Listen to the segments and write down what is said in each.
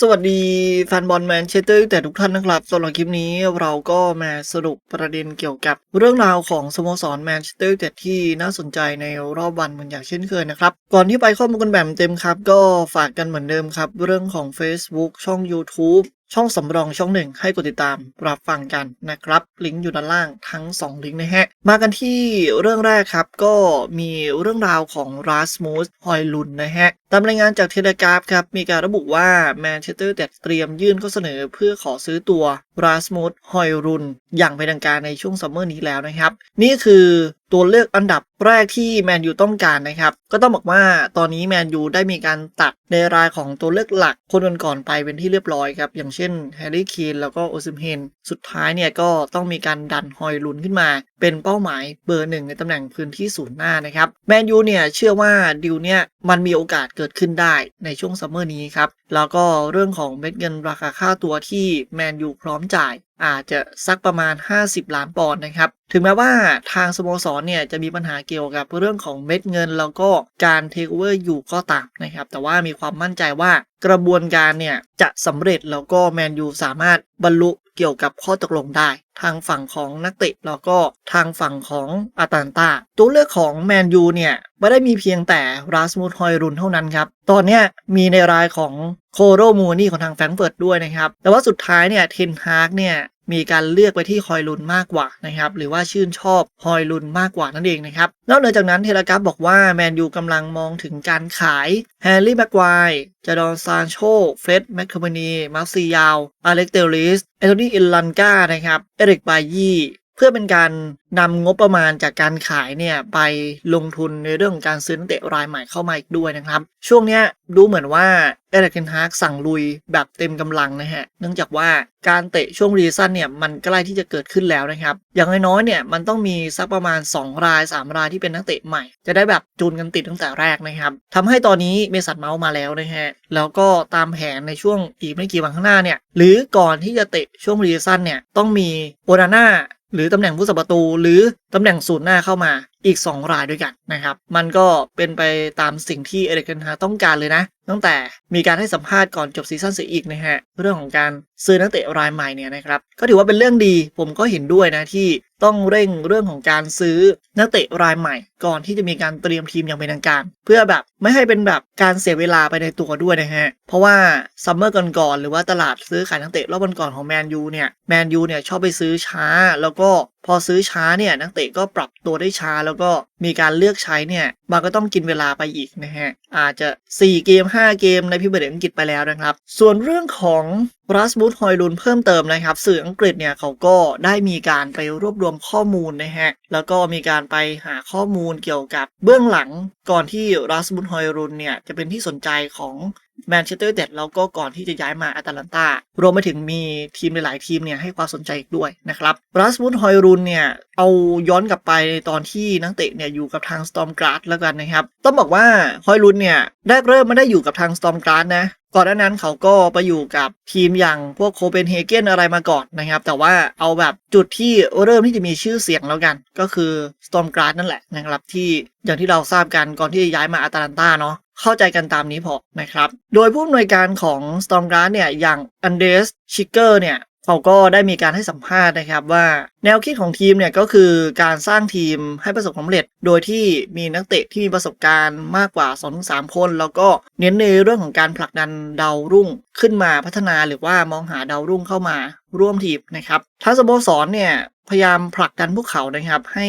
สวัสดีแฟนบอลแมนเชสเตอร์แต่ทุกท่านนะครับสำหรับคลิปนี้เราก็มาสรุปประเด็นเกี่ยวกับเรื่องราวของสโมสรแมนเชสเตอร์แต่ที่น่าสนใจในรอบวันเหมือนอย่างเช่นเคยนะครับ ก่อนที่ไปข้อมูลกันแบบเต็มครับ ก็ฝากกันเหมือนเดิมครับ เรื่องของ Facebook ช่อง YouTube ช่องสำรองช่องหนึ่งให้กดติดตามรับฟังกันนะครับ ลิงก์อยู่ด้านล่างทั้ง 2 ลิงก์นะฮะ มากันที่เรื่องแรกครับ ก็มีเรื่องราวของราสมูสฮอยลุนนะฮะ ตามรายงานจากเทเลกราฟครับ มีการระบุว่าแมนเชสเตอร์เตรียมยื่นข้อเสนอเพื่อขอซื้อตัวราสมูสฮอยรุนอย่างเป็นทางการในช่วงซัมเมอร์นี้แล้วนะครับ นี่คือ ตัวเลือกอันดับแรกที่แมนยูต้องการนะครับ ก็ต้องบอกว่าตอนนี้แมนยูได้มีการตัดในรายของตัวเลือกหลักคนก่อนๆไปเป็นที่เรียบร้อยครับ อย่างเช่นแฮร์รี่คีนแล้วก็โอซิมเฮนสุดท้ายเนี่ยก็ต้องมีการดันฮอยลุนขึ้นมา เป็นเป้าหมายเบอร์หนึ่งในตำแหน่งพื้นที่ศูนย์หน้านะครับแมนยูเนี่ยเชื่อว่าดิวเนี่ยมันมีโอกาสเกิดขึ้นได้ในช่วงซัมเมอร์นี้ครับแล้วก็เรื่องของเม็ดเงินราคาค่าตัวที่แมนยูพร้อมจ่ายอาจจะสักประมาณ 50 ล้านปอนด์นะครับ ถึงแม้ว่าทางสโมสรเนี่ยจะมีปัญหาเกี่ยวกับเรื่องของเม็ดเงิน แล้วก็การเทคโอเวอร์อยู่ก็ตามนะครับ แต่ว่ามีความมั่นใจว่ากระบวนการเนี่ยจะสำเร็จแล้วก็แมนยูสามารถบรรลุเกี่ยวกับข้อตกลงได้ ทางฝั่งของนักเตะแล้วก็ทางฝั่งของอาตานตาตัวเลือกของแมนยูเนี่ยไม่ได้มีเพียงแต่ราสมูดฮอยรุนเท่านั้นครับ ตอนนี้มีในรายของโคโรมูนี่ของทางแฟรงเฟิร์ตด้วยนะครับ แต่ว่าสุดท้ายเนี่ยเทนฮากเนี่ยมีการเลือกไปที่ฮอยลุนมากกว่านะครับ หรือว่าชื่นชอบฮอยลุนมากกว่านั่นเองนะครับ นอกเหนือจากนั้นเทเลกราฟบอกว่าแมนยูกำลังมองถึงการขายแฮร์รี่แม็กควายจดอนซานโช เฟร็ดแมคคาเมนีมาร์ซียาว อเล็กเตลลิสแอนโทนีอิลลันกานะครับ เอริก บายี่ เพื่อเป็นการนำงบประมาณจากการขายเนี่ยไปลงทุนในเรื่องของการซื้อนักเตะรายใหม่เข้ามาอีกด้วยนะครับ ช่วงเนี้ยดูเหมือนว่าเอริกเทนฮากสั่งลุยแบบเต็มกำลังนะฮะเนื่องจากว่าการเตะช่วงรีซันเนี่ยมันใกล้ที่จะเกิดขึ้นแล้วนะครับ อย่างน้อยๆเนี่ยมันต้องมีสักประมาณ 2 ราย 3 รายที่เป็นนักเตะใหม่ จะได้แบบจูนกันติดตั้งแต่แรกนะครับทำให้ตอนนี้เมสันเมาส์มาแล้วนะฮะแล้วก็ตามแผนในช่วงอีกไม่กี่วันข้างหน้าเนี่ยหรือก่อนที่จะเตะช่วงรีซันเนี่ยต้องมีโอนาน่า หรือตำแหน่งผู้สับประตู หรือตำแหน่งศูนย์หน้าเข้ามาอีก 2 รายด้วยกันนะครับ มันก็เป็นไปตามสิ่งที่เอเดกเกนฮาต้องการเลยนะ ตั้งแต่มีการให้สัมภาษณ์ก่อนจบซีซั่นเสียอีกนะฮะ เรื่องของการซื้อนักเตะรายใหม่เนี่ยนะครับ ก็ถือว่าเป็นเรื่องดี ผมก็เห็นด้วยนะที่ต้องเร่งเรื่องของการซื้อนักเตะรายใหม่ ก่อนที่จะมีการเตรียมทีมอย่างเป็นทางการ เพื่อแบบไม่ให้เป็นแบบการเสียเวลาไปในตัวด้วยนะฮะ เพราะว่าซัมเมอร์ก่อนๆหรือว่าตลาดซื้อขายนักเตะรอบก่อนของแมนยูเนี่ยแมนยูเนี่ยชอบไปซื้อช้า แล้วก็พอซื้อช้าเนี่ยนักเตะก็ปรับตัวได้ช้า แล้วก็มีการเลือกใช้เนี่ยมันก็ต้องกินเวลาไปอีกนะฮะอาจจะ 4 เกม 5 เกมในพิเบร์อังกฤษไปแล้วนะครับ ส่วนเรื่องของรัสบูธฮอยลุนเพิ่มเติมนะครับ สื่ออังกฤษเนี่ยเขาก็ได้มีการไปรวบรวมข้อมูลนะฮะแล้วก็มีการไปหาข้อมูลเกี่ยวกับเบื้องหลัง ก่อนที่รัสบูธฮอยลุนเนี่ยจะเป็นที่สนใจของแมนเชสเตอร์เด็ดแล้วก็ก่อนที่จะย้ายมาแอตาลันตารวมไปถึงมีทีมหลายๆทีมเนี่ยให้ความสนใจอีกด้วยนะครับรัสบูธฮอยรุนเนี่ยเอาย้อนกลับไปตอนที่นักเตะเนี่ยอยู่กับทางสตอมกราดแล้วกันนะครับ ต้องบอกว่าฮอยรุนเนี่ยแรกเริ่มไม่ได้อยู่กับทางสตอมกราดนะก่อนหน้านั้นเขาก็ไปอยู่กับทีมอย่างพวกโคเปนเฮเกนอะไรมาก่อนนะครับ แต่ว่าเอาแบบจุดที่เริ่มที่จะมีชื่อเสียงแล้วกัน ก็คือ Storm g r a s นั่นแหละนะครับที่ อย่างที่เราทราบกันก่อนที่จะย้ายมาอาตาลันตาเนาะเข้าใจกันตามนี้พอนะครับ โดยผู้อำนวยการของ Storm g r a s เนี่ยอย่างอันเดสชิกเกอร์เนี่ย เขาก็ได้มีการให้สัมภาษณ์นะครับว่าแนวคิดของทีมเนี่ยก็คือการสร้างทีมให้ประสบความสำเร็จ โดยที่มีนักเตะที่มีประสบการณ์มากกว่า 2-3 คน แล้วก็เน้นในเรื่องของการผลักดันดาวรุ่งขึ้นมาพัฒนาหรือว่ามองหาดาวรุ่งเข้ามาร่วมทีมนะครับทางสโมสรเนี่ยพยายามผลักดันพวกเขานะครับให้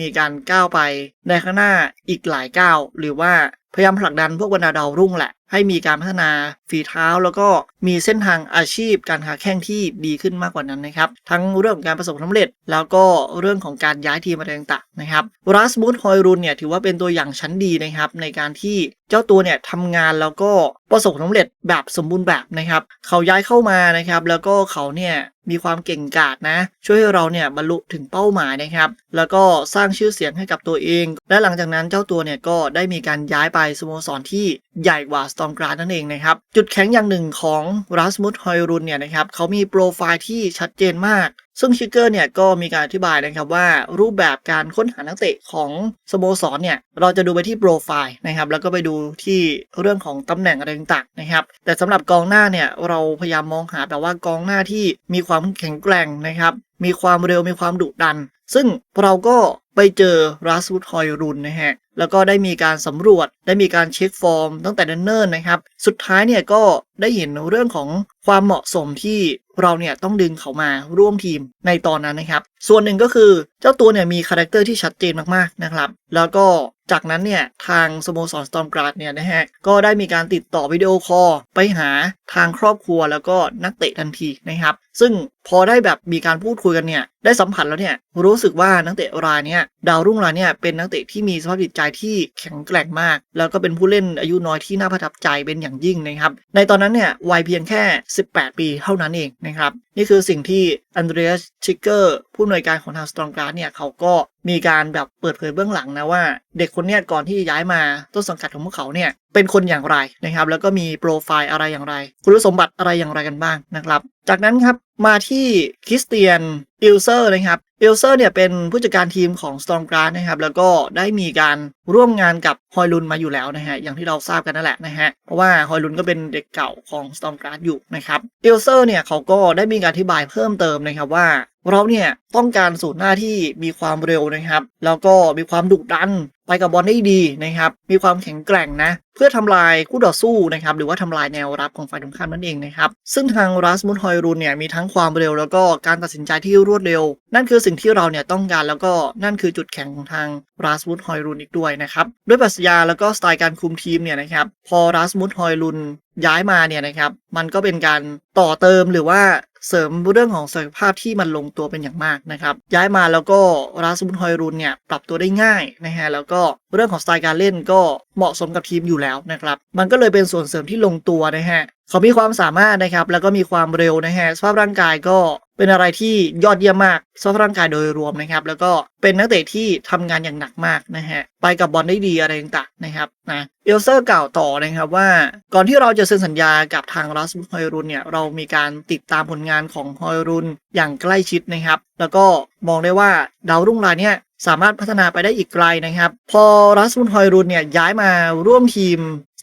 มีการก้าวไปในข้างหน้าอีกหลายก้าวหรือว่าพยายามผลักดันพวกบรรดาดาวรุ่งแหละ ให้มีการพัฒนาฝีเท้า แล้วก็มีเส้นทางอาชีพการหาแข้งที่ดีขึ้นมากกว่านั้นนะครับ ทั้งเรื่องของการประสบความสำเร็จ แล้วก็เรื่องของการย้ายทีมอะไรต่างๆนะครับรัสมูดฮอยรุนเนี่ยถือว่าเป็นตัวอย่างชั้นดีนะครับในการที่เจ้าตัวเนี่ยทำงานแล้วก็ประสบความสำเร็จแบบสมบูรณ์แบบนะครับ เขาย้ายเข้ามานะครับ แล้วก็เขาเนี่ยมีความเก่งกาจนะ ช่วยให้เราเนี่ยบรรลุถึงเป้าหมายนะครับ แล้วก็สร้างชื่อเสียงให้กับตัวเอง และหลังจากนั้นเจ้าตัวเนี่ยก็ได้มีการย้ายไปสโมสรที่ใหญ่กว่าสตอมกราดนั่นเองนะครับ จุดแข็งอย่างหนึ่งของรัสมุดฮอยรุนเนี่ยนะครับเขามีโปรไฟล์ที่ชัดเจนมาก ซึ่งชิกเกอร์เนี่ยก็มีการอธิบายนะครับว่ารูปแบบการค้นหานักเตะของสโมสรเนี่ยเราจะดูไปที่โปรไฟล์นะครับแล้วก็ไปดูที่เรื่องของตำแหน่งอะไรต่างๆนะครับแต่สำหรับกองหน้าเนี่ยเราพยายามมองหาแบบว่ากองหน้าที่มีความแข็งแกร่งนะครับมีความเร็วมีความดุดัน ซึ่งเราก็ไปเจอรัสวูดฮอยรุนนะฮะ แล้วก็ได้มีการสำรวจ ได้มีการเช็คฟอร์มตั้งแต่เนิ่นๆนะครับ สุดท้ายเนี่ยก็ได้เห็นเรื่องของความเหมาะสมที่เราเนี่ยต้องดึงเขามาร่วมทีมในตอนนั้นนะครับ ส่วนหนึ่งก็คือเจ้าตัวเนี่ยมีคาแรคเตอร์ที่ชัดเจนมากๆนะครับ แล้วก็ จากนั้นเนี่ยทางสโมสรสตอมกราดเนี่ยนะฮะก็ได้มีการติดต่อวิดีโอคอลไปหาทางครอบครัวแล้วก็นักเตะทันทีนะครับ ซึ่งพอได้แบบมีการพูดคุยกันเนี่ยได้สัมผัสแล้วเนี่ยรู้สึกว่านักเตะรายเนี่ยดาวรุ่งรายเนี่ยเป็นนักเตะที่มีสภาพจิตใจที่แข็งแกร่งมาก แล้วก็เป็นผู้เล่นอายุน้อยที่น่าประทับใจเป็นอย่างยิ่งนะครับ ในตอนนั้นเนี่ยวัยเพียงแค่ 18 ปีเท่านั้นเองนะครับ นี่คือสิ่งที่อันเดรียสชิกเกอร์ผู้อำนวยการของทางสตรองการ์ดเนี่ยเขาก็ มีการแบบเปิดเผยเบื้องหลังนะว่า เด็กคนเนี้ยก่อนที่ย้ายมาต้นสังกัดของพวกเขาเนี่ยเป็นคนอย่างไรนะครับ แล้วก็มีโปรไฟล์อะไรอย่างไร คุณสมบัติอะไรอย่างไรกันบ้างนะครับ จากนั้นครับมาที่คริสเตียนอิลเซอร์นะครับอิลเซอร์เนี่ยเป็นผู้จัดการทีมของ Storm g r a s นะครับแล้วก็ได้มีการร่วมงานกับฮอยลุนมาอยู่แล้วนะฮะอย่างที่เราทราบกันนั่นแหละนะฮะเพราะว่าฮอยลุนก็เป็นเด็กเก่าของ Storm g r a s อยู่นะครับอิลเซอร์เนี่ยเขาก็ได้มีการอธิบายเพิ่มเติมนะครับว่า เราเนี่ยต้องการสูตรหน้าที่มีความเร็วนะครับ แล้วก็มีความดุดันไปกับบอลได้ดีนะครับ มีความแข็งแกร่งนะ พื่อทำลายคู่ต่อสู้นะครับหรือว่าทำลายแนวรับของฝ่ายตรงข้ามนั่นเองนะครับซึ่งทางรัสมุนฮอยรุนเนี่ยมีทั้งความเร็วแล้วก็การตัดสินใจที่รวดเร็ว นั่นคือสิ่งที่เราเนี่ยต้องการแล้วก็นั่นคือจุดแข็งของทางรัสมุนฮอยรุนอีกด้วยนะครับด้วยปรัชญาแล้วก็สไตล์การคุมทีมเนี่ยนะครับพอรัสมุนฮอยรุนย้ายมาเนี่ยนะครับมันก็เป็นการต่อเติมหรือว่าเสริมเรื่องของศักยภาพที่มันลงตัวเป็นอย่างมากนะครับย้ายมาแล้วก็ราสมุนฮอยรุนเนี่ยปรับตัวได้ง่ายนะฮะแล้วก็เรื่องของสไตล์การเล่นก็เหมาะสมกับทีมอยู่แล้วนะครับ มันก็เลยเป็นส่วนเสริมที่ลงตัวนะฮะเขามีความสามารถนะครับ แล้วก็มีความเร็วนะฮะสภาพร่างกายก็เป็นอะไรที่ยอดเยี่ยมมากสภาพร่างกายโดยรวมนะครับ แล้วก็เป็นนักเตะที่ทำงานอย่างหนักมากนะฮะไปกับบอลได้ดีอะไรต่างๆนะครับนะเอลเซอร์กล่าวต่อนะครับว่า ก่อนที่เราจะเซ็นสัญญากับทางรัสฮอยรุนเนี่ยเรามีการติดตามผลงานของฮอยรุนอย่างใกล้ชิดนะครับ แล้วก็มองได้ว่าดาวรุ่งรายเนี่ย สามารถพัฒนาไปได้อีกไกลนะครับ พอรัสมุนฮอยรุนเนี่ยย้ายมาร่วมทีม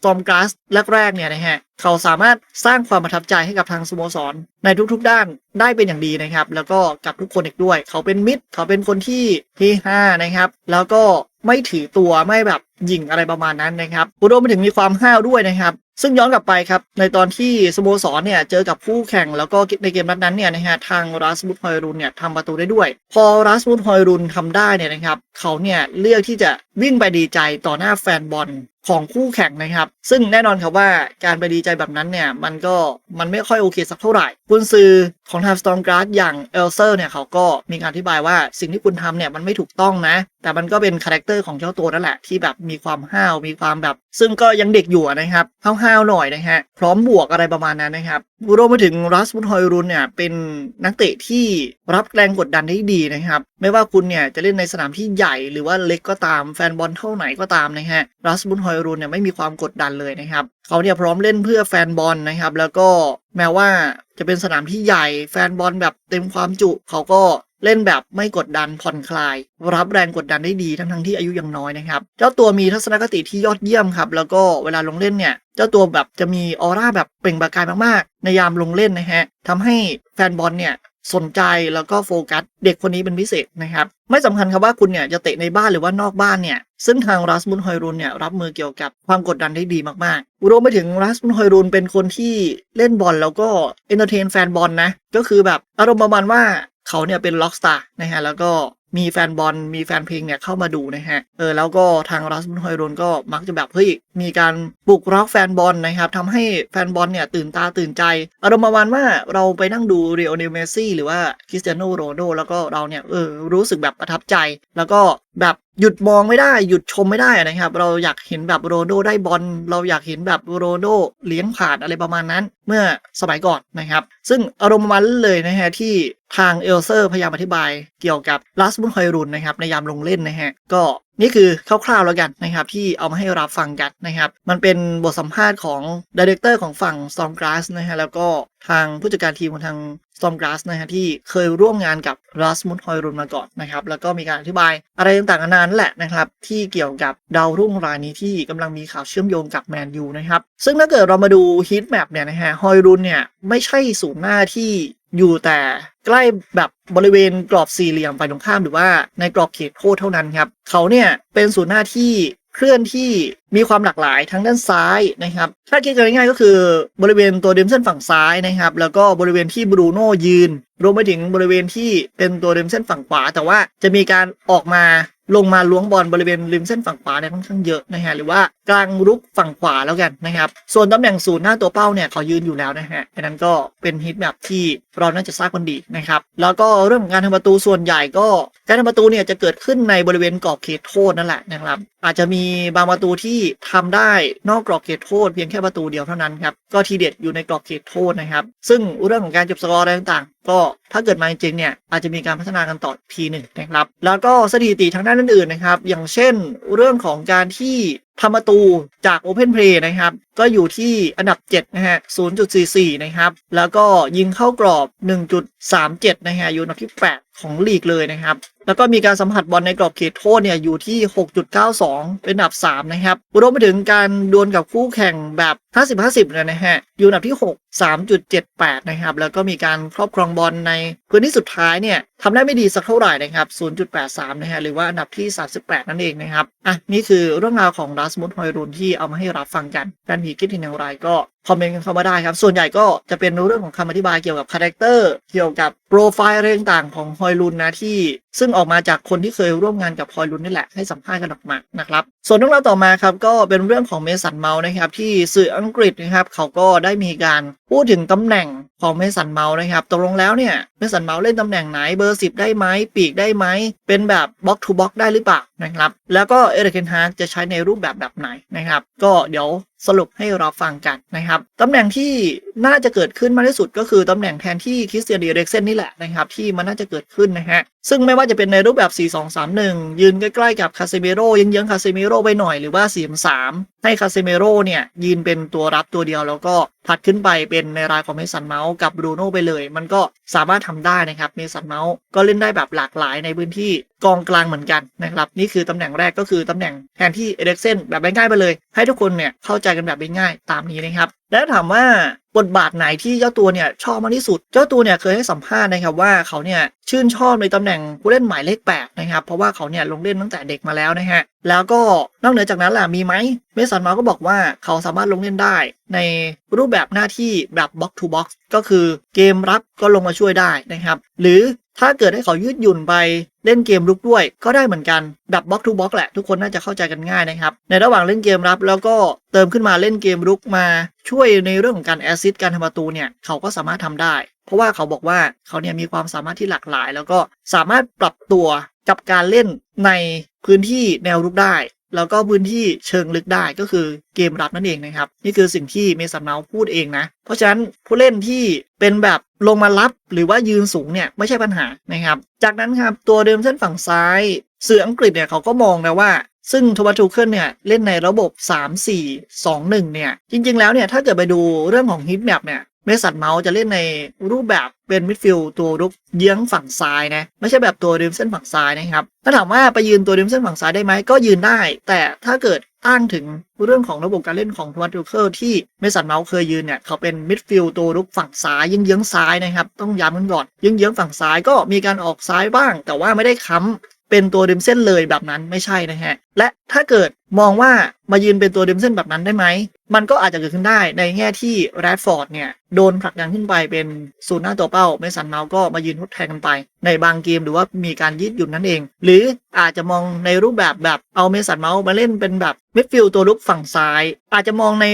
Stormgas แรกๆเนี่ยนะฮะเขาสามารถสร้างความประทับใจให้กับทางสโมสร ในทุกๆด้านได้เป็นอย่างดีนะครับ แล้วก็กับทุกคนอีกด้วย เขาเป็นมิตร เขาเป็นคนที่เฮฮานะครับ แล้วก็ไม่ถือตัวไม่แบบหยิ่งอะไรประมาณนั้นนะครับรวมไปถึงมีความห้าวด้วยนะครับ ซึ่งย้อนกลับไปครับ ในตอนที่สโมสรเนี่ยเจอกับคู่แข่งแล้วก็ในเกมนัดนั้นเนี่ยนะฮะทางรัสมุดฮอยรุนเนี่ยทำประตูได้ด้วย พอรัสมุดฮอยรุนทำได้เนี่ยนะครับ เขาเนี่ยเลือกที่จะวิ่งไปดีใจต่อหน้าแฟนบอล ของคู่แข่งนะครับ ซึ่งแน่นอนครับว่าการไปดีใจแบบนั้นเนี่ย มันก็มันไม่ค่อยโอเคสักเท่าไหร่กุนซือของทางสตอมกร์ดอย่างเอลเซอร์เนี่ยเขาก็มีการอธิบายว่าสิ่งที่คุณทำเนี่ยมันไม่ถูกต้องนะ แต่มันก็เป็นคาแรคเตอร์ของเจ้าตัวนั่นแหละ ที่แบบมีความห้าวมีความแบบ ซึ่งก็ยังเด็กอยู่นะครับห้าวๆหน่อยนะฮะพร้อมบวกอะไรประมาณนั้นนะครับรวมไปถึงรัสมุนฮอยรุนเนี่ยเป็นนักเตะที่รับแรงกดดันได้ดีนะครับ ไม่ว่าคุณเนี่ยจะเล่นในสนามที่ใหญ่หรือว่าเล็กก็ตามแฟนบอลเท่าไหนก็ตามนะฮะรัสมุนฮอยรุนเนี่ยไม่มีความกดดันเลยนะครับเขาเนี่ยพร้อมเล่นเพื่อแฟนบอลนะครับ แล้วก็ แม้ว่าจะเป็นสนามที่ใหญ่แฟนบอลแบบเต็มความจุ เขาก็เล่นแบบไม่กดดันผ่อนคลาย รับแรงกดดันได้ดีทั้งทั้งที่อายุยังน้อยนะครับ เจ้าตัวมีทัศนคติที่ยอดเยี่ยมครับ แล้วก็เวลาลงเล่นเนี่ย เจ้าตัวแบบจะมีออร่าแบบเปล่งประกายมากๆ ในยามลงเล่นนะฮะทำให้แฟนบอลเนี่ย สนใจแล้วก็โฟกัสเด็กคนนี้เป็นพิเศษนะครับ ไม่สำคัญครับว่าคุณเนี่ยจะเตะในบ้านหรือว่านอกบ้านเนี่ย ซึ่งทางรัสมุนฮอยรุนเนี่ยรับมือเกี่ยวกับความกดดันได้ดีมากๆรวมไปถึงรัสมุนฮอยรุนเป็นคนที่เล่นบอลแล้วก็เอนเตอร์เทนแฟนบอลนะ ก็คือแบบอารมณ์ประมาณว่าเขาเนี่ยเป็นล็อกสตาร์นะฮะแล้วก็ มีแฟนบอลมีแฟนเพลงเนี่ยเข้ามาดูนะฮะเออแล้วก็ทางรัสมุนฮอยรุนก็มักจะแบบเฮ้ยมีการปลุกร็อกแฟนบอลนะครับทำให้แฟนบอลเนี่ยตื่นตาตื่นใจอารมณ์ประมาณว่าเราไปนั่งดูเรอัลเนลเมซี่หรือว่าคริสเตียโนโรนัลโดแล้วก็เราเนี่ยเออรู้สึกแบบประทับใจ แล้วก็ แบบหยุดมองไม่ได้ หยุดชมไม่ได้นะครับ เราอยากเห็นแบบโรโดได้บอลเราอยากเห็นแบบโรโดเลี้ยงผ่านอะไรประมาณนั้น เมื่อสมัยก่อนนะครับ ซึ่งอารมณ์มันเลยนะฮะที่ทางเอลเซอร์พยายามอธิบายเกี่ยวกับลัสมุนฮอยรุนนะครับ ในยามลงเล่นนะฮะก็นี่คือคร่าวๆแล้วกันนะครับ ที่เอามาให้รับฟังกันนะครับ มันเป็นบทสัมภาษณ์ของดีเรคเตอร์ของฝั่ง Stormgrass นะฮะแล้วก็ ทางผู้จัดการทีมของทาง Stormgrass นะฮะที่เคยร่วมงานกับรัสมุดฮอยรุนมาก่อนนะครับ แล้วก็มีการอธิบายอะไรต่างๆนานานั่นแหละนะครับ ที่เกี่ยวกับดาวรุ่งรายนี้ที่กำลังมีข่าวเชื่อมโยงกับแมนยูนะครับ ซึ่งถ้าเกิดเรามาดูฮีทแมปเนี่ยนะฮะฮอยรุนเนี่ยไม่ใช่ศูนย์หน้าที่อยู่แต่ใกล้แบบบริเวณกรอบสี่เหลี่ยมฝ่ายตรงข้ามหรือว่าในกรอบเขตโทษเท่านั้นครับ เขาเนี่ยเป็นศูนย์หน้าที่ เคลื่อนที่มีความหลากหลายทั้งด้านซ้ายนะครับ ถ้าคิดกันง่ายๆก็คือบริเวณตัวเดมเส้นฝั่งซ้ายนะครับ แล้วก็บริเวณที่บรูโน่ยืน รวมไปถึงบริเวณที่เป็นตัวเดมเส้นฝั่งขวา แต่ว่าจะมีการออกมา ลงมาล้วงบอลบริเวณริมเส้นฝั่งขวาเนี่ยค่อนข้างเยอะนะฮะหรือว่ากลางรุกฝั่งขวาแล้วกันนะครับ ส่วนตำแหน่งศูนย์หน้าตัวเป้าเนี่ยเขายืนอยู่แล้วนะฮะดังนั้นก็เป็นฮิตแบบที่เราน่าจะทราบกันดีนะครับ แล้วก็เรื่องของการทำประตูส่วนใหญ่ก็การทำประตูเนี่ยจะเกิดขึ้นในบริเวณกรอบเขตโทษนั่นแหละนะครับ อาจจะมีบางประตูที่ทำได้นอกกรอบเขตโทษเพียงแค่ประตูเดียวเท่านั้นครับก็ทีเด็ดอยู่ในกรอบเขตโทษนะครับ ซึ่งเรื่องของการเก็บสกอร์อะไรต่าง ก็ถ้าเกิดมาจริงเนี่ยอาจจะมีการพัฒนากันต่อทีหนึ่งนะครับ แล้วก็สถิติทางด้านอื่นๆนะครับ อย่างเช่นเรื่องของการที่ทำประตูจาก Open Play นะครับ ก็อยู่ที่อันดับ 7 นะฮะ 0.44 นะครับ แล้วก็ยิงเข้ากรอบ 1.37 นะฮะ อยู่อันดับที่ 8 ของลีกเลยนะครับ แล้วก็มีการสัมผัสบอลในกรอบเขตโทษเนี่ยอยู่ที่ 6.92 เป็นอันดับ 3 นะครับรวมไปถึงการดวลกับคู่แข่งแบบ 50-50เนี่ยนะฮะ อยู่อันดับที่ 6 3.78 นะครับ แล้วก็มีการครอบครองบอลในพื้นที่สุดท้ายเนี่ยทำได้ไม่ดีสักเท่าไหร่นะครับ 0.83 นะฮะ หรือว่าอันดับที่ 38 นั่นเองนะครับ อะ นี่คือเรื่องราวของรัสมุดฮอยรุนที่เอามาให้รับฟังกันการผีคิดเห็นอย่างไรก็ คอมเมนต์กันเข้ามาได้ครับ ส่วนใหญ่ก็จะเป็นเรื่องของคำอธิบายเกี่ยวกับคาแรคเตอร์เกี่ยวกับโปรไฟล์อะไรต่างๆของฮอยลุนนะที่ ซึ่งออกมาจากคนที่เคยร่วมงานกับฮอยรุนนี่แหละให้สัมภาษณ์กันออกมานะครับ ส่วนเรื่องราวต่อมาครับก็เป็นเรื่องของเมสันเมาส์นะครับที่สื่ออังกฤษนะครับเขาก็ได้มีการพูดถึงตำแหน่งของเมสันเมาส์นะครับตกลงแล้วเนี่ยเมสันเมาส์เล่นตำแหน่งไหนเบอร์ 10 ได้ไหมปีกได้ไหมเป็นแบบบล็อกทูบล็อกได้หรือเปล่านะครับแล้วก็เอริกเคนฮาร์จะใช้ในรูปแบบแบบไหนนะครับก็เดี๋ยวสรุปให้เราฟังกันนะครับตำแหน่งที่ น่าจะเกิดขึ้นมากที่สุดก็คือตำแหน่งแทนที่คริสเตียนดีเรกเซนนี่แหละนะครับที่มันน่าจะเกิดขึ้นนะฮะ ซึ่งไม่ว่าจะเป็นในรูปแบบ 4-2-3-1 ยืนใกล้ๆกับคาเซเมโร่ยังเยื้องคาเซเมโร่ไปหน่อยหรือว่า 4-3 ให้คาเซเมโร่เนี่ยยืนเป็นตัวรับตัวเดียว แล้วก็ถัดขึ้นไปเป็นในรายของเมสันเมาส์กับบรูโน่ไปเลย มันก็สามารถทำได้นะครับเมสันเมาส์ก็เล่นได้แบบหลากหลายในพื้นที่กองกลางเหมือนกันนะครับนี่คือตำแหน่งแรกก็คือตำแหน่งแทนที่เอเด็กเซนแบบง่ายๆไปเลย ให้ทุกคนเนี่ยเข้าใจกันแบบง่ายๆตามนี้นะครับและถามว่าบทบาทไหนที่เจ้าตัวเนี่ยชอบมากที่สุด เจ้าตัวเนี่ยเคยให้สัมภาษณ์นะครับว่าเขาเนี่ยชื่นชอบในตำแหน่งผู้เล่นหมายเลข8นะครับเพราะว่าเขาเนี่ยลงเล่นตั้งแต่เด็กมาแล้วนะฮะแล้วก็นอกเหนือจากนั้นล่ะมีไหม เมสันมาก็บอกว่าเขาสามารถลงเล่นได้ ในรูปแบบหน้าที่แบบ box to box ก็คือเกมรับก็ลงมาช่วยได้นะครับ หรือถ้าเกิดให้เขายืดหยุ่นไปเล่นเกมรุกด้วยก็ได้เหมือนกันแบบ box to box แหละทุกคนน่าจะเข้าใจกันง่ายนะครับ ในระหว่างเล่นเกมรับแล้วก็เติมขึ้นมาเล่นเกมรุกมาช่วยในเรื่องของการแอซิสการทำประตูเนี่ยเขาก็สามารถทำได้ เพราะว่าเขาบอกว่าเขาเนี่ยมีความสามารถที่หลากหลาย แล้วก็สามารถปรับตัวกับการเล่นในพื้นที่แนวรุกได้ แล้วก็พื้นที่เชิงลึกได้ก็คือเกมรับนั่นเองนะครับ นี่คือสิ่งที่เมสันเมาพูดเองนะ เพราะฉะนั้นผู้เล่นที่เป็นแบบลงมารับหรือว่ายืนสูงเนี่ยไม่ใช่ปัญหานะครับ จากนั้นครับตัวเดิมเส้นฝั่งซ้ายสื่ออังกฤษเนี่ยเขาก็มองนะว่าซึ่งทมัสทูเคิลเนี่ยเล่นในระบบ 3 4 2 1 เนี่ย จริงๆแล้วเนี่ย ถ้าเกิดไปดูเรื่องของฮิตแมปเนี่ย เมสันเมาส์จะเล่นในรูปแบบเป็นมิดฟิลด์ตัวรุกเยื้องฝั่งซ้ายนะ ไม่ใช่แบบตัวริมเส้นฝั่งซ้ายนะครับถ้าถามว่าไปยืนตัวริมเส้นฝั่งซ้ายได้ไหมก็ยืนได้ แต่ถ้าเกิดอ้างถึงเรื่องของระบบการเล่นของทวัตทูเคิลที่เมสันเมาส์เคยยืนเนี่ยเขาเป็นมิดฟิลด์ตัวรุกฝั่งซ้ายเยื้องซ้ายนะครับต้องย้ำกันก่อนเยื้องฝั่งซ้ายก็มีการออกซ้ายบ้าง แต่ว่าไม่ได้ค้ำเป็นตัวริมเส้นเลยแบบนั้นไม่ใช่นะฮะ และถ้าเกิดมองว่ามายืนเป็นตัวริมเส้นแบบนั้นได้ไหม มันก็อาจจะเกิดขึ้นได้ในแง่ที่แรดฟอร์ดเนี่ย โดนผลักดันขึ้นไปเป็นศูนย์หน้าตัวเป้าเมสันเมาส์ก็มายืนทดแทนกันไป ในบางเกมหรือว่ามีการยืดหยุ่นนั่นเอง หรืออาจจะมองในรูปแบบแบบเอาเมสันเมาส์มาเล่นเป็นแบบมิดฟิลด์ตัวลุกฝั่งซ้าย อาจจะมองใน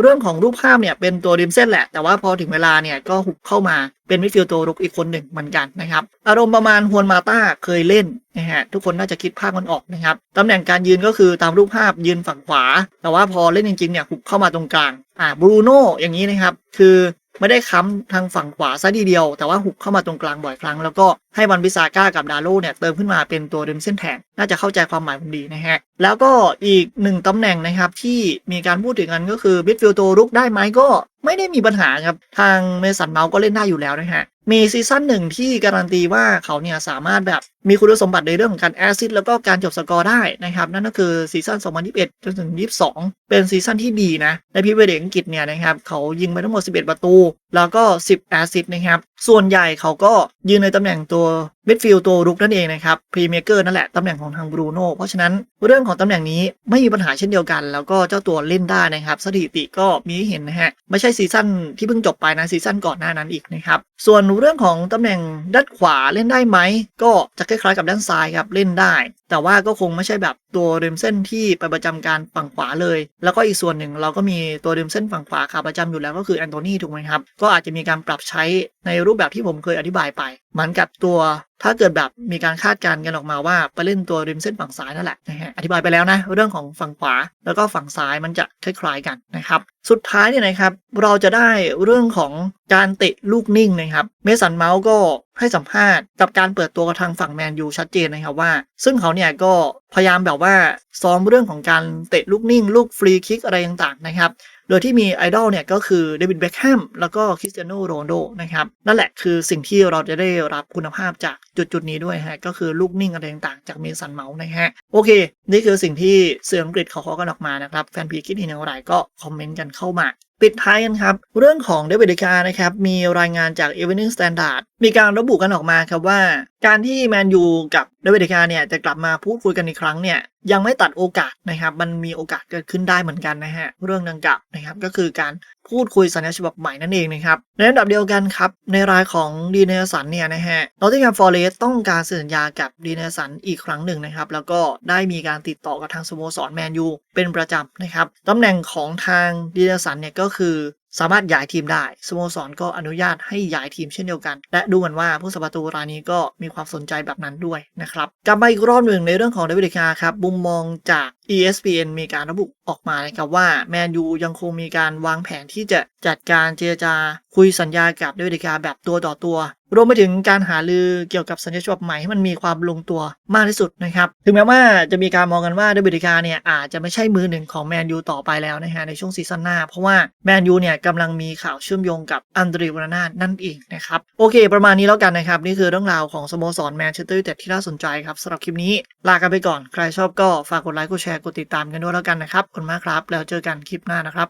เรื่องของรูปภาพเนี่ยเป็นตัวริมเส้นแหละ แต่ว่าพอถึงเวลาเนี่ยก็หุบเข้ามาเป็นมิดฟิลด์ตัวลุกอีกคนหนึ่งเหมือนกันนะครับ อารมณ์ประมาณฮวนมาต้าเคยเล่นนะฮะทุกคนน่าจะคิดภาพมันออกนะครับตำแหน่งการยืนก็คือตามรูปภาพยืนฝั่งขวา แต่ว่าพอเล่นจริงๆเนี่ยหุบเข้ามาตรงกลางอ่าบรูโน่อย่างนี้นะครับ คือไม่ได้ค้ำทางฝั่งขวาซะทีเดียว แต่ว่าหุบเข้ามาตรงกลางบ่อยครั้ง แล้วก็ให้วันบิซาก้ากับดาโลเนี่ยเติมขึ้นมาเป็นตัวริมเส้นแทนน่าจะเข้าใจความหมายผมดีนะฮะ แล้วก็อีกหนึ่งตำแหน่งนะครับที่มีการพูดถึงกันก็คือบิดฟิลโตรุกได้ไหมก็ไม่ได้มีปัญหาครับ ทางเมสันเมาส์ก็เล่นได้อยู่แล้วนะฮะ มีซีซั่นหนึ่งที่การันตีว่าเขาเนี่ยสามารถแบบมีคุณสมบัติในเรื่องของการแอซิดแล้วก็การจบสกอร์ได้นะครับ นั่นก็คือซีซั่น 2021 จนถึง 22 เป็นซีซั่นที่ดีนะ ในพรีเมียร์ลีกอังกฤษเนี่ยนะครับเขายิงไปทั้งหมด 11 ประตู แล้วก็ 10 แอซิดนะครับ ส่วนใหญ่เขาก็ยืนในตำแหน่งตัวมิดฟิลด์ตัวรุกนั่นเองนะครับพรีเมียร์เกอร์นั่นแหละตำแหน่งของทางบรูโน่เพราะฉะนั้นเรื่องของตำแหน่งนี้ไม่มีปัญหาเช่นเดียวกัน แล้วก็เจ้าตัวเล่นได้นะครับสถิติก็มีให้เห็นนะฮะไม่ใช่ซีซั่นที่เพิ่งจบไปนะซีซั่นก่อนหน้านั้นอีกนะครับส่วนเรื่องของตำแหน่งด้านขวาเล่นได้ไหม ก็จะคล้ายๆกับด้านซ้ายครับเล่นได้ แต่ว่าก็คงไม่ใช่แบบตัวริมเส้นที่ไปประจำการฝั่งขวาเลย แล้วก็อีกส่วนหนึ่งเราก็มีตัวริมเส้นฝั่งขวาขาประจำอยู่แล้วก็คือแอนโทนีถูกไหมครับ ก็อาจจะมีการปรับใช้ในรูปแบบที่ผมเคยอธิบายไป เหมือนกับตัว ถ้าเกิดแบบมีการคาดการณ์กันออกมาว่าไปเล่นตัวริมเส้นฝั่งซ้ายนั่นแหละนะฮะอธิบายไปแล้วนะเรื่องของฝั่งขวา แล้วก็ฝั่งซ้ายมันจะคล้ายๆกันนะครับสุดท้ายเนี่ยนะครับเราจะได้เรื่องของการเตะลูกนิ่งนะครับเมสันเมาส์ก็ให้สัมภาษณ์กับการเปิดตัวทางฝั่งแมนยูชัดเจนนะครับว่า ซึ่งเขาเนี่ยก็พยายามแบบว่าซ้อมเรื่องของการเตะลูกนิ่ง ลูกฟรีคิกอะไรต่างๆนะครับ โดยที่มีไอดอลเนี่ยก็คือเดวิดเบคแฮมแล้วก็คริสเตียโนโรนโดนะครับนั่นแหละคือสิ่งที่เราจะได้รับคุณภาพจากจุดจุดๆนี้ด้วยฮะก็คือลูกนิ่งอะไรต่างๆจากเมสันเมาส์นะฮะโอเค นี่คือสิ่งที่เสื่ออังกฤษเขาขอกันออกมานะครับแฟนพีคิดเห็นอย่างไรก็คอมเมนต์กันเข้ามาปิดท้ายกันครับ เรื่องของเดวิดเดคานะครับ มีรายงานจาก Evening Standard มีการระบุกันออกมาครับว่า การที่แมนยูกับเดวิดเดคาเนี่ยจะกลับมาพูดคุยกันอีกครั้งเนี่ยยังไม่ตัดโอกาสนะครับ มันมีโอกาสเกิดขึ้นได้เหมือนกันนะฮะ เรื่องดังกล่าวนะครับ ก็คือการพูดคุยสัญญาฉบับใหม่นั่นเองนะครับ ในระดับเดียวกันครับ ในรายของดีเนสันเนี่ยนะฮะนอตติงแฮมฟอร์เรสต้องการเซ็นสัญญากับดีเนสันอีกครั้งหนึ่งนะครับ แล้วก็ได้มีการติดต่อกับทางสโมสรแมนยูเป็นประจำนะครับตำแหน่งของทางดีเนสันเนี่ยก็็คือสามารถย้ายทีมได้สโมสรก็อนุญาตให้ย้ายทีมเช่นเดียวกัน และดูเหมือนว่าผู้สัประตูรายนี้ก็มีความสนใจแบบนั้นด้วยนะครับกลับมาอีกรอบหนึ่งในเรื่องของเดวิดคาครับมุมมองจาก ESPN มีการระบุออกมานะครับว่าแมนยูยังคงมีการวางแผนที่จะจัดการเจรจาคุยสัญญากับเดวิดคาแบบตัวต่อตัวรวมไปถึงการหาลือเกี่ยวกับสัญญาฉบับใหม่ให้มันมีความลงตัวมากที่สุดนะครับถึงแม้ว่าจะมีการมองกันว่าเดวิดคาเนี่ยอาจจะไม่ใช่มือหนึ่งของแมนยูต่อไปแล้วนะฮะในช่วงซีซั่นหน้า เพราะว่าแมนยูเนี่ยกำลังมีข่าวเชื่อมโยงกับอันเดรีวานานั่นเองนะครับโอเค ประมาณนี้แล้วกันนะครับ นี่คือเรื่องราวของสโมสรแมนเชสเตอร์ยูไนเต็ดที่น่าสนใจครับสำหรับคลิปนี้ลากันไปก่อนใครชอบก็ฝากกดไลค์กดแชร์กดติดตามกันด้วยแล้วกันนะครับขอบคุณมากครับ แล้วเจอกันคลิปหน้านะครับ